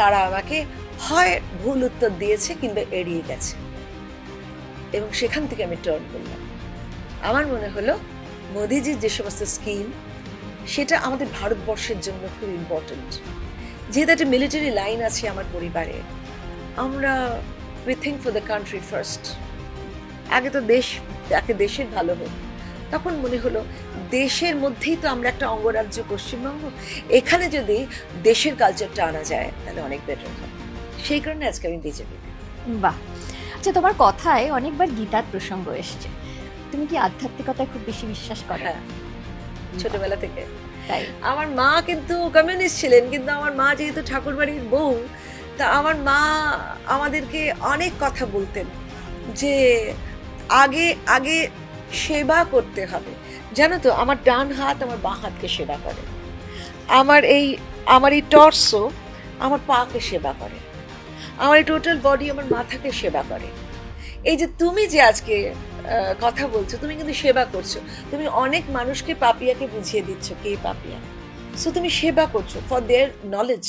তারা আমাকে হয় ভুল উত্তর দিয়েছে কিংবা এড়িয়ে গেছে। এবং সেখান থেকে আমি টার্ন করলাম। আমার মনে হলো, মোদিজির যে সমস্ত স্কিম সেটা আমাদের ভারতবর্ষের জন্য খুব ইম্পর্ট্যান্ট যেহেতু একটা মিলিটারি লাইন আছে আমার পরিবারে, আমরা we think for the country first আগে তো দেশ, আগে দেশের ভালো হোক। তখন মনে হলো দেশের মধ্যেই তো আমরা একটা অঙ্গরাজ্য পশ্চিমবঙ্গ। এখানে যদি দেশের কালচারটা আনা যায় তাহলে অনেক বেটার হয়। সেই কারণে আজকে আমি বিজেপিতে বাহ! আচ্ছা তোমার কথায় অনেকবার গীতার প্রসঙ্গ এসছে। তুমি কি আধ্যাত্মিকতায় খুব বেশি বিশ্বাস করো? হ্যাঁ। ছোটবেলা থেকে। তাই? আমার মা কিন্তু কমিউনিস্ট ছিলেন কিন্তু আমার মা যেহেতু ঠাকুরবাড়ির বউ তা আমার মা আমাদেরকে অনেক কথা বলতেন যে আগে আগে সেবা করতে হবে। জানো তো, আমার ডান হাত আমার বাঁ হাতকে সেবা করে। আমার এই আমার এই টর্সো আমার পাকে সেবা করে। আমার এই টোটাল বডি আমার মাথাকে সেবা করে। এই যে তুমি যে আজকে কথা বলছো, তুমি কিন্তু সেবা করছ। তুমি অনেক মানুষকে পাপিয়াকে বুঝিয়ে দিচ্ছ, কে পাপিয়া? সো তুমি সেবা করছ ফর দেয়ার নলেজ